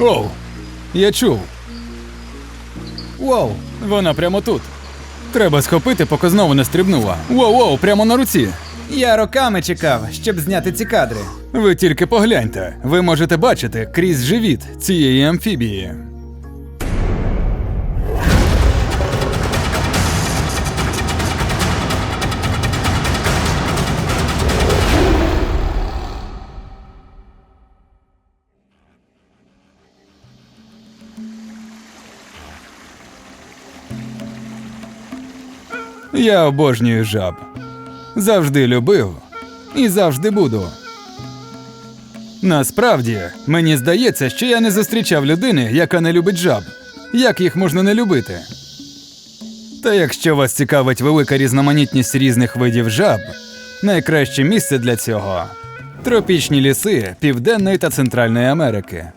Оу, я чув. Воу, вона прямо тут. Треба схопити, поки знову не стрибнула. Воу-воу, прямо на руці. Я роками чекав, щоб зняти ці кадри. Ви тільки погляньте, ви можете бачити крізь живіт цієї амфібії. Я обожнюю жаб. Завжди любив і завжди буду. Насправді, мені здається, що я не зустрічав людини, яка не любить жаб. Як їх можна не любити? Та якщо вас цікавить велика різноманітність різних видів жаб, найкраще місце для цього тропічні ліси Південної та Центральної Америки.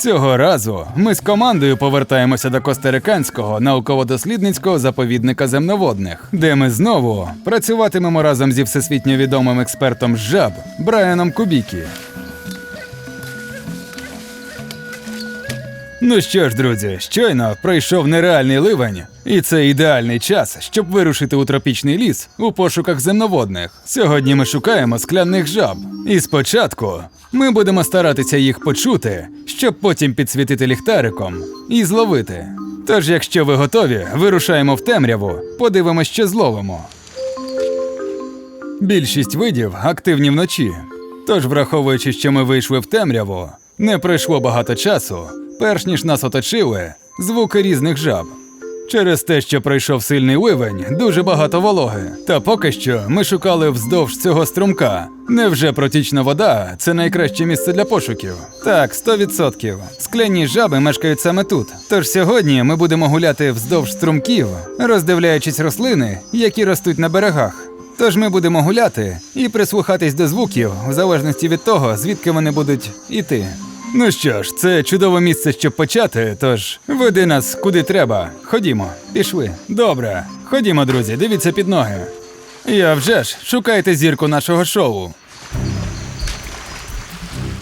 Цього разу ми з командою повертаємося до Костериканського науково-дослідницького заповідника земноводних, де ми знову працюватимемо разом зі всесвітньо відомим експертом жаб Брайаном Кубікі. Ну що ж, друзі, щойно пройшов нереальний ливень, і це ідеальний час, щоб вирушити у тропічний ліс у пошуках земноводних. Сьогодні ми шукаємо скляних жаб. І спочатку ми будемо старатися їх почути, щоб потім підсвітити ліхтариком і зловити. Тож, якщо ви готові, вирушаємо в темряву, подивимось, що зловимо. Більшість видів активні вночі. Тож, враховуючи, що ми вийшли в темряву, не пройшло багато часу, перш ніж нас оточили звуки різних жаб. Через те, що пройшов сильний ливень, дуже багато вологи. Та поки що ми шукали вздовж цього струмка. Невже протічна вода це найкраще місце для пошуків? Так, 100%. Скляні жаби мешкають саме тут. Тож сьогодні ми будемо гуляти вздовж струмків, роздивляючись рослини, які ростуть на берегах. Тож ми будемо гуляти і прислухатись до звуків в залежності від того, звідки вони будуть іти. Ну що ж, це чудове місце, щоб почати. Тож веди нас куди треба. Ходімо, пішли. Добре, ходімо, друзі, дивіться під ноги. Я вже ж шукайте зірку нашого шоу.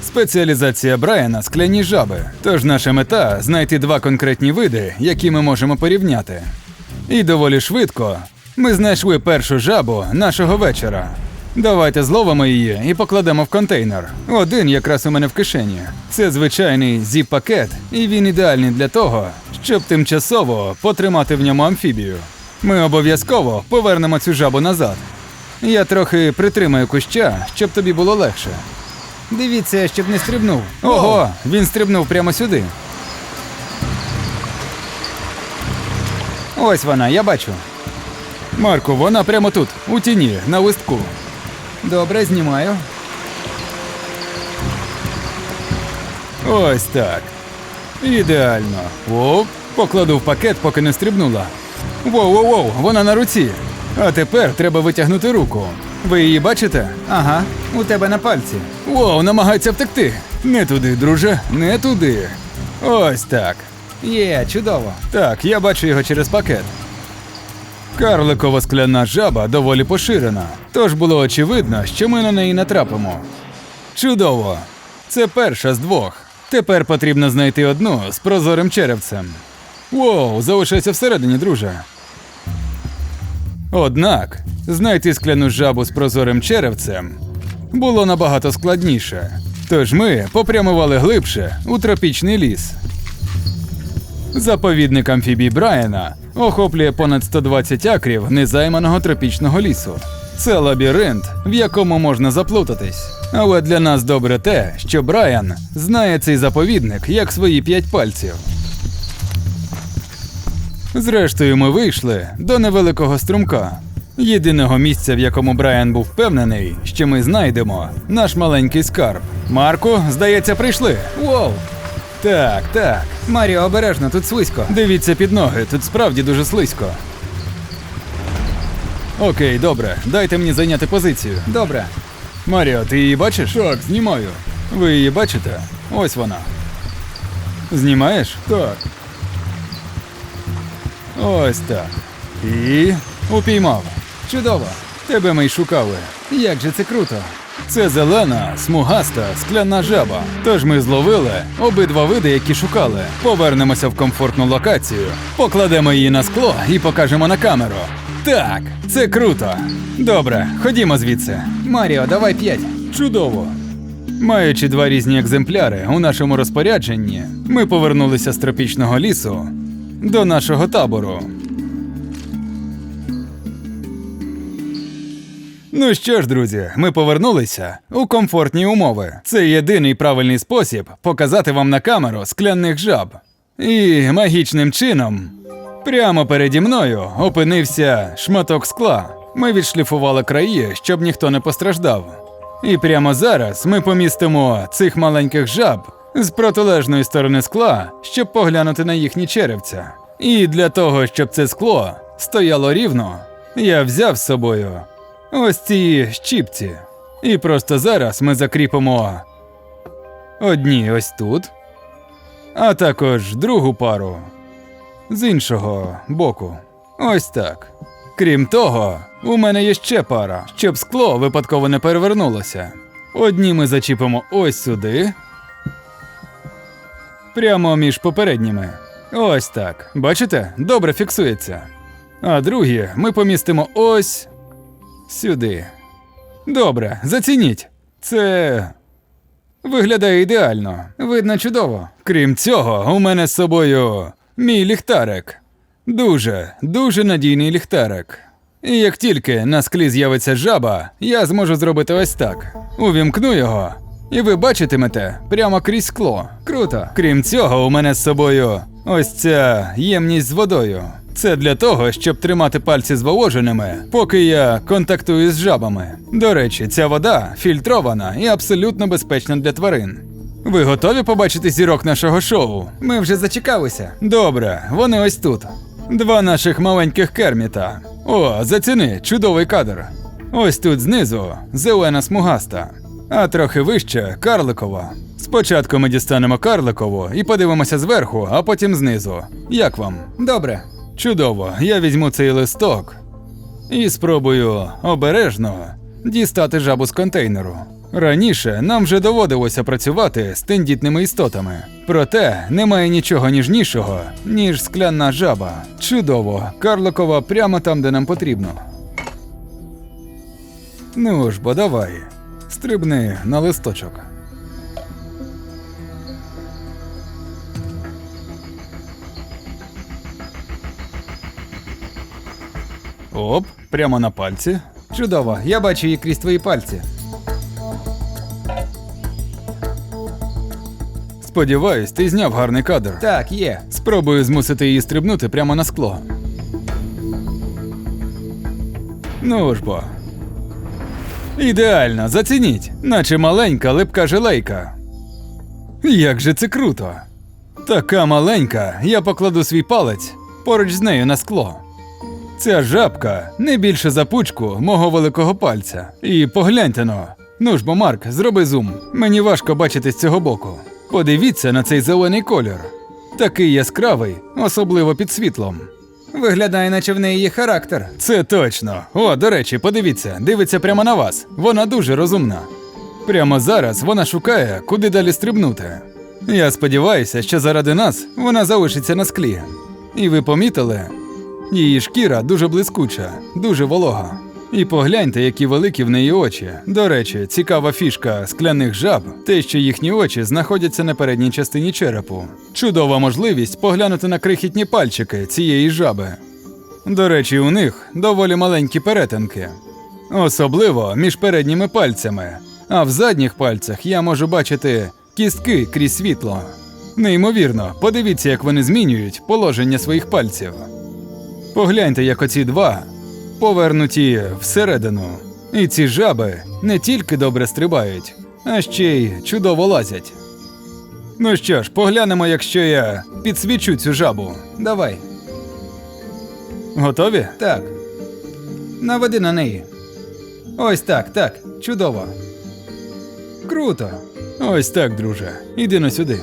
Спеціалізація Брайана скляні жаби. Тож наша мета знайти два конкретні види, які ми можемо порівняти. І доволі швидко ми знайшли першу жабу нашого вечора. Давайте зловимо її і покладемо в контейнер. Один якраз у мене в кишені. Це звичайний зіп-пакет, і він ідеальний для того, щоб тимчасово потримати в ньому амфібію. Ми обов'язково повернемо цю жабу назад. Я трохи притримаю куща, щоб тобі було легше. Дивіться, щоб не стрибнув. Ого, він стрибнув прямо сюди. Ось вона, я бачу. Марку, вона прямо тут, у тіні, на листку. Добре, знімаю. Ось так. Ідеально. Оп, покладу в пакет, поки не стрибнула. Воу-воу-воу, вона на руці. А тепер треба витягнути руку. Ви її бачите? Ага, у тебе на пальці. Воу, намагається втекти. Не туди, друже, не туди. Ось так. Є, чудово. Так, я бачу його через пакет. Карликова скляна жаба доволі поширена, тож було очевидно, що ми на неї натрапимо. Чудово! Це перша з двох. Тепер потрібно знайти одну з прозорим черевцем. Воу, залишайся всередині, друже. Однак, знайти скляну жабу з прозорим черевцем було набагато складніше. Тож ми попрямували глибше у тропічний ліс. Заповідник амфібій Брайана охоплює понад 120 акрів незайманого тропічного лісу. Це лабіринт, в якому можна заплутатись. Але для нас добре те, що Брайан знає цей заповідник як свої п'ять пальців. Зрештою, ми вийшли до невеликого струмка. Єдиного місця, в якому Брайан був впевнений, що ми знайдемо наш маленький скарб. Марку, здається, прийшли. Воу! Так, так. Маріо, обережно, тут слизько. Дивіться під ноги, тут справді дуже слизько. Окей, добре, дайте мені зайняти позицію. Добре. Маріо, ти її бачиш? Так, знімаю. Ви її бачите? Ось вона. Знімаєш? Так. Ось так. І упіймав. Чудово. Тебе ми й шукали. Як же це круто. Це зелена, смугаста, скляна жаба. Тож ми зловили обидва види, які шукали. Повернемося в комфортну локацію, покладемо її на скло і покажемо на камеру. Так, це круто. Добре, ходімо звідси. Маріо, давай п'ять. Чудово. Маючи два різні екземпляри у нашому розпорядженні, ми повернулися з тропічного лісу до нашого табору. Ну що ж, друзі, ми повернулися у комфортні умови. Це єдиний правильний спосіб показати вам на камеру скляних жаб. І магічним чином прямо переді мною опинився шматок скла. Ми відшліфували краї, щоб ніхто не постраждав. І прямо зараз ми помістимо цих маленьких жаб з протилежної сторони скла, щоб поглянути на їхні черевця. І для того, щоб це скло стояло рівно, я взяв з собою ось ці щіпці. І просто зараз ми закріпимо одні ось тут, а також другу пару з іншого боку. Ось так. Крім того, у мене є ще пара, щоб скло випадково не перевернулося. Одні ми зачіпимо ось сюди. Прямо між попередніми. Ось так. Бачите? Добре фіксується. А другі ми помістимо ось сюди. Добре, зацініть. Це виглядає ідеально. Видно чудово. Крім цього, у мене з собою мій ліхтарик. Дуже, дуже надійний ліхтарик. І як тільки на склі з'явиться жаба, я зможу зробити ось так. Увімкну його, і ви бачитимете прямо крізь скло. Круто. Крім цього, у мене з собою ось ця ємність з водою. Це для того, щоб тримати пальці зволоженими, поки я контактую з жабами. До речі, ця вода фільтрована і абсолютно безпечна для тварин. Ви готові побачити зірок нашого шоу? Ми вже зачекалися. Добре, вони ось тут. Два наших маленьких керміта. О, заціни, чудовий кадр. Ось тут знизу зелена смугаста, а трохи вище карликова. Спочатку ми дістанемо карликову і подивимося зверху, а потім знизу. Як вам? Добре. Чудово, я візьму цей листок і спробую обережно дістати жабу з контейнеру. Раніше нам вже доводилося працювати з тендітними істотами. Проте немає нічого ніжнішого, ніж скляна жаба. Чудово, карликова прямо там, де нам потрібно. Ну ж бо давай, стрибни на листочок. Оп, прямо на пальці. Чудово. Я бачу її крізь твої пальці. Сподіваюсь, ти зняв гарний кадр. Так, є. Спробую змусити її стрибнути прямо на скло. Ну ж бо. Ідеально, зацініть, наче маленька липка жилейка. Як же це круто! Така маленька, я покладу свій палець поруч з нею на скло. Ця жабка не більше за пучку мого великого пальця. І погляньте но. Ну ж бо, Марк, зроби зум. Мені важко бачити з цього боку. Подивіться на цей зелений колір. Такий яскравий, особливо під світлом. Виглядає, наче в неї є характер. Це точно. О, до речі, подивіться, дивиться прямо на вас. Вона дуже розумна. Прямо зараз вона шукає, куди далі стрибнути. Я сподіваюся, що заради нас вона залишиться на склі. І ви помітили? Її шкіра дуже блискуча, дуже волога. І погляньте, які великі в неї очі. До речі, цікава фішка скляних жаб, те, що їхні очі знаходяться на передній частині черепу. Чудова можливість поглянути на крихітні пальчики цієї жаби. До речі, у них доволі маленькі перетинки, особливо між передніми пальцями. А в задніх пальцях я можу бачити кістки крізь світло. Неймовірно, подивіться, як вони змінюють положення своїх пальців. Погляньте, як оці два повернуті всередину. І ці жаби не тільки добре стрибають, а ще й чудово лазять. Ну що ж, поглянемо, якщо я підсвічу цю жабу. Давай. Готові? Так. Наведи на неї. Ось так, так. Чудово. Круто. Ось так, друже. Іди на сюди.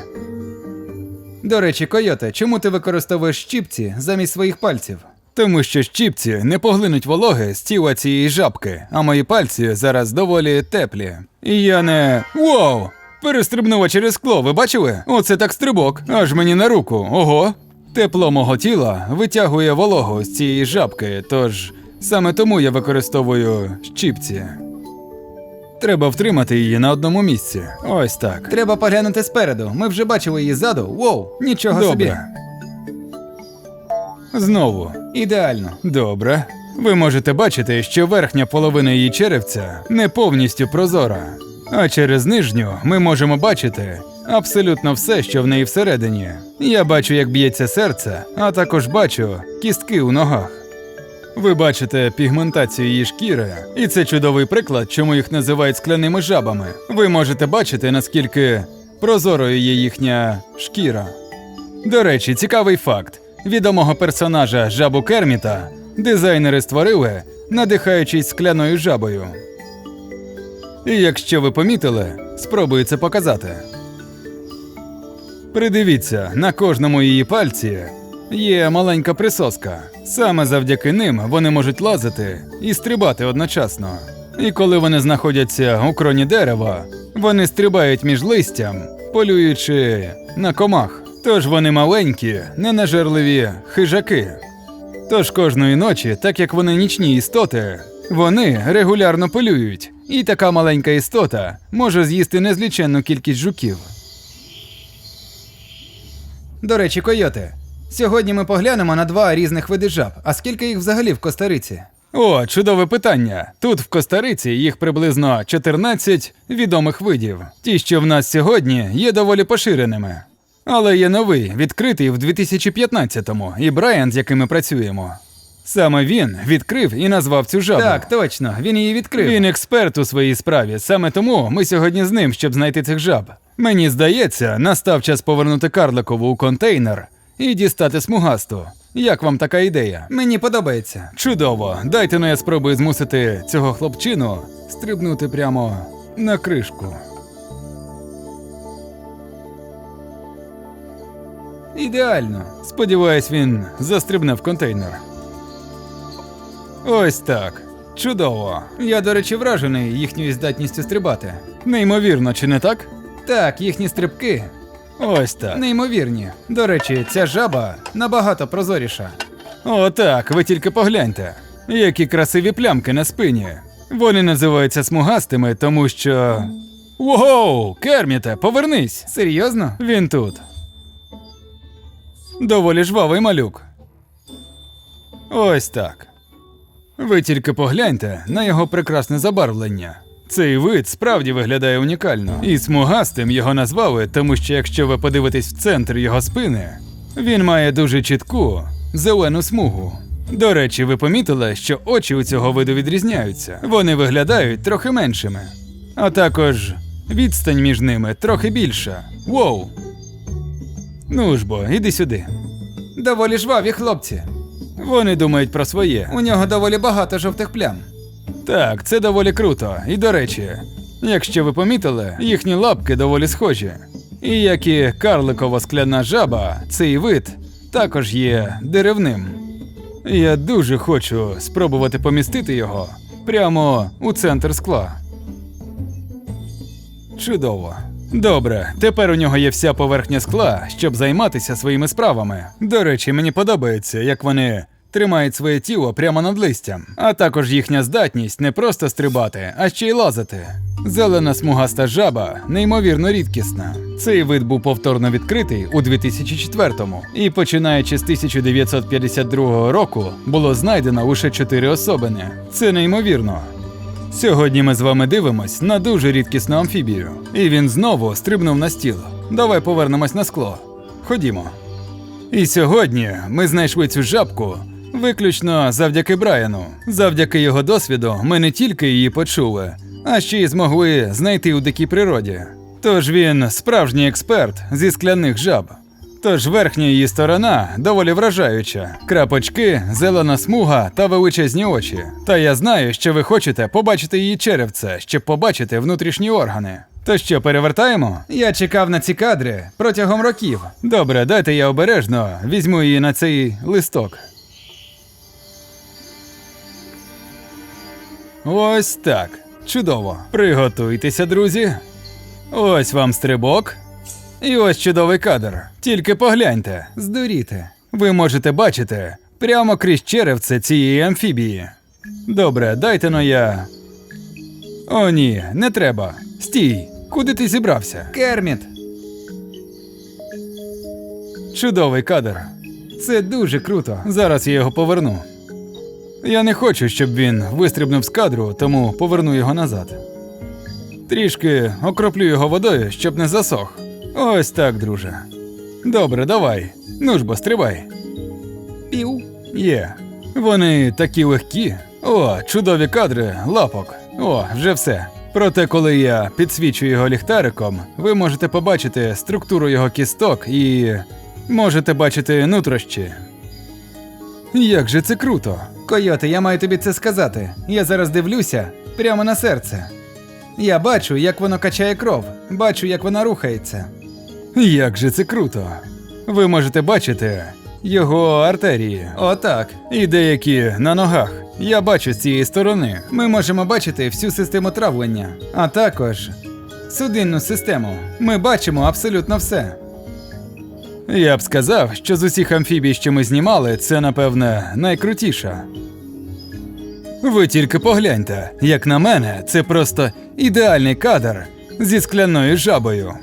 До речі, койоте, чому ти використовуєш щіпці замість своїх пальців? Тому що щіпці не поглинуть вологи з тіла цієї жабки, а мої пальці зараз доволі теплі. І я не. Воу! Перестрибнула через скло, ви бачили? Оце так стрибок, аж мені на руку. Ого. Тепло мого тіла витягує вологу з цієї жабки, тож саме тому я використовую щіпці. Треба втримати її на одному місці. Ось так. Треба поглянути спереду. Ми вже бачили її ззаду. Воу, нічого собі. Знову. Ідеально. Добре. Ви можете бачити, що верхня половина її черевця не повністю прозора, а через нижню ми можемо бачити абсолютно все, що в неї всередині. Я бачу, як б'ється серце, а також бачу кістки у ногах. Ви бачите пігментацію її шкіри, і це чудовий приклад, чому їх називають скляними жабами. Ви можете бачити, наскільки прозорою є їхня шкіра. До речі, цікавий факт: відомого персонажа жабу Керміта дизайнери створили, надихаючись скляною жабою. І якщо ви помітили, спробую це показати. Придивіться, на кожному її пальці є маленька присоска. Саме завдяки ним вони можуть лазити і стрибати одночасно. І коли вони знаходяться у кроні дерева, вони стрибають між листям, полюючи на комах. Тож вони маленькі, ненажерливі хижаки. Тож кожної ночі, так як вони нічні істоти, вони регулярно полюють, і така маленька істота може з'їсти незліченну кількість жуків. До речі, койоти. Сьогодні ми поглянемо на два різних види жаб. А скільки їх взагалі в Костариці? О, чудове питання. Тут в Костариці їх приблизно 14 відомих видів. Ті, що в нас сьогодні, є доволі поширеними. Але є новий, відкритий в 2015-му, і Брайан, з яким ми працюємо. Саме він відкрив і назвав цю жабу. Так, точно, він її відкрив. Він експерт у своїй справі. Саме тому ми сьогодні з ним, щоб знайти цих жаб. Мені здається, настав час повернути карликову у контейнер і дістати смугасту. Як вам така ідея? Мені подобається. Чудово. Дайте ну я спробую змусити цього хлопчину стрибнути прямо на кришку. Ідеально. Сподіваюсь, він застрибне в контейнер. Ось так. Чудово. Я, до речі, вражений їхньою здатністю стрибати. Неймовірно, чи не так? Так, їхні стрибки Ось так. неймовірні. До речі, ця жаба набагато прозоріша. О, так, ви тільки погляньте. Які красиві плямки на спині. Вони називаються смугастими, тому що. Воу! Керміте, повернись! Серйозно? Він тут. Доволі жвавий малюк. Ось так. Ви тільки погляньте на його прекрасне забарвлення. Цей вид справді виглядає унікально. І смугастим його назвали, тому що якщо ви подивитесь в центр його спини, він має дуже чітку зелену смугу. До речі, ви помітили, що очі у цього виду відрізняються. Вони виглядають трохи меншими. А також відстань між ними трохи більша. Воу! Ну ж бо, іди сюди. Доволі жваві хлопці. Вони думають про своє. У нього доволі багато жовтих плям. Так, це доволі круто. І до речі, якщо ви помітили, їхні лапки доволі схожі. І як і карликова скляна жаба, цей вид також є деревним. Я дуже хочу спробувати помістити його прямо у центр скла. Чудово. Добре, тепер у нього є вся поверхня скла, щоб займатися своїми справами. До речі, мені подобається, як вони тримають своє тіло прямо над листям, а також їхня здатність не просто стрибати, а ще й лазити. Зелена смугаста жаба неймовірно рідкісна. Цей вид був повторно відкритий у 2004-му, і починаючи з 1952 року було знайдено лише чотири особини. Це неймовірно. Сьогодні ми з вами дивимось на дуже рідкісну амфібію. І він знову стрибнув на стіл. Давай повернемось на скло. Ходімо. І сьогодні ми знайшли цю жабку виключно завдяки Брайану. Завдяки його досвіду ми не тільки її почули, а ще й змогли знайти у дикій природі. Тож він справжній експерт зі скляних жаб. Тож верхня її сторона доволі вражаюча: крапочки, зелена смуга та величезні очі. Та я знаю, що ви хочете побачити її черевце, щоб побачити внутрішні органи. То що перевертаємо? Я чекав на ці кадри протягом років. Добре, дайте я обережно візьму її на цей листок. Ось так. Чудово. Приготуйтеся, друзі. Ось вам стрибок. І ось чудовий кадр. Тільки погляньте. Здуріти. Ви можете бачити прямо крізь черевце цієї амфібії. Добре, дайте но я. О, ні, не треба. Стій. Куди ти зібрався? Керміт, Чудовий кадр. це дуже круто. Зараз я його поверну. Я не хочу, щоб він вистрибнув з кадру, тому поверну його назад. Трішки окроплю його водою, щоб не засох. Ось так, друже. Добре, давай. Ну ж бо, стрибай. Пів. Є. Вони такі легкі. О, чудові кадри, лапок. О, вже все. Проте, коли я підсвічу його ліхтариком, ви можете побачити структуру його кісток і можете бачити нутрощі. Як же це круто! Койоте, я маю тобі це сказати. Я зараз дивлюся прямо на серце. Я бачу, як воно качає кров, бачу, як вона рухається. Як же це круто! Ви можете бачити його артерії. Отак. І деякі на ногах. Я бачу з цієї сторони. Ми можемо бачити всю систему травлення, а також судинну систему. Ми бачимо абсолютно все. Я б сказав, що з усіх амфібій, що ми знімали, це, напевне, найкрутіша. Ви тільки погляньте, як на мене, це просто ідеальний кадр зі скляною жабою.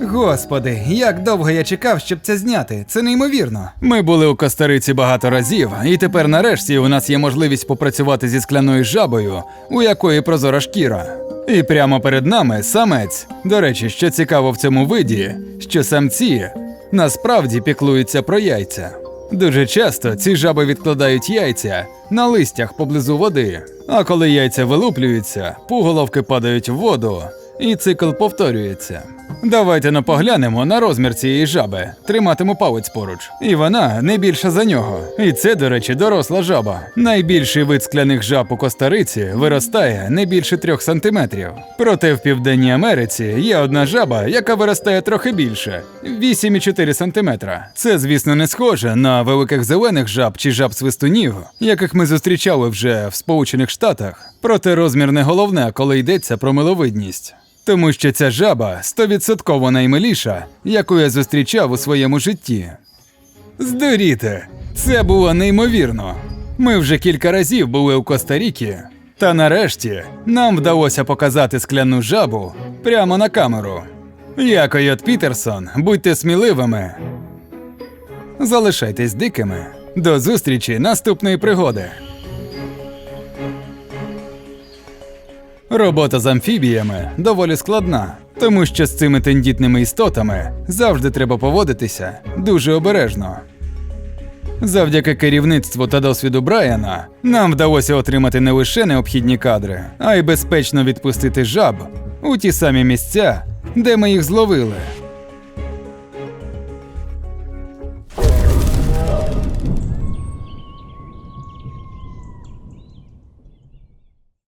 Господи, як довго я чекав, щоб це зняти. Це неймовірно. Ми були у Костариці багато разів, і тепер нарешті у нас є можливість попрацювати зі скляною жабою, у якої прозора шкіра. І прямо перед нами самець. До речі, що цікаво в цьому виді, що самці насправді піклуються про яйця. Дуже часто ці жаби відкладають яйця на листях поблизу води. А коли яйця вилуплюються, пуголовки падають в воду, і цикл повторюється. Давайте но поглянемо на розмір цієї жаби. Триматиму палець поруч. І вона не більша за нього. І це, до речі, доросла жаба. Найбільший вид скляних жаб у Костариці виростає не більше трьох сантиметрів. Проте в Південній Америці є одна жаба, яка виростає трохи більше 8,4 сантиметра. Це, звісно, не схоже на великих зелених жаб чи жаб свистунів, яких ми зустрічали вже в Сполучених Штатах. Проте розмір не головне, коли йдеться про миловидність. Тому що ця жаба стовідсотково наймиліша, яку я зустрічав у своєму житті. Здуріте, це було неймовірно. Ми вже кілька разів були у Коста-Рікі, та нарешті нам вдалося показати скляну жабу прямо на камеру. Я Койот Пітерсон, будьте сміливими. Залишайтесь дикими. До зустрічі наступної пригоди. Робота з амфібіями доволі складна, тому що з цими тендітними істотами завжди треба поводитися дуже обережно. Завдяки керівництву та досвіду Брайана нам вдалося отримати не лише необхідні кадри, а й безпечно відпустити жаб у ті самі місця, де ми їх зловили.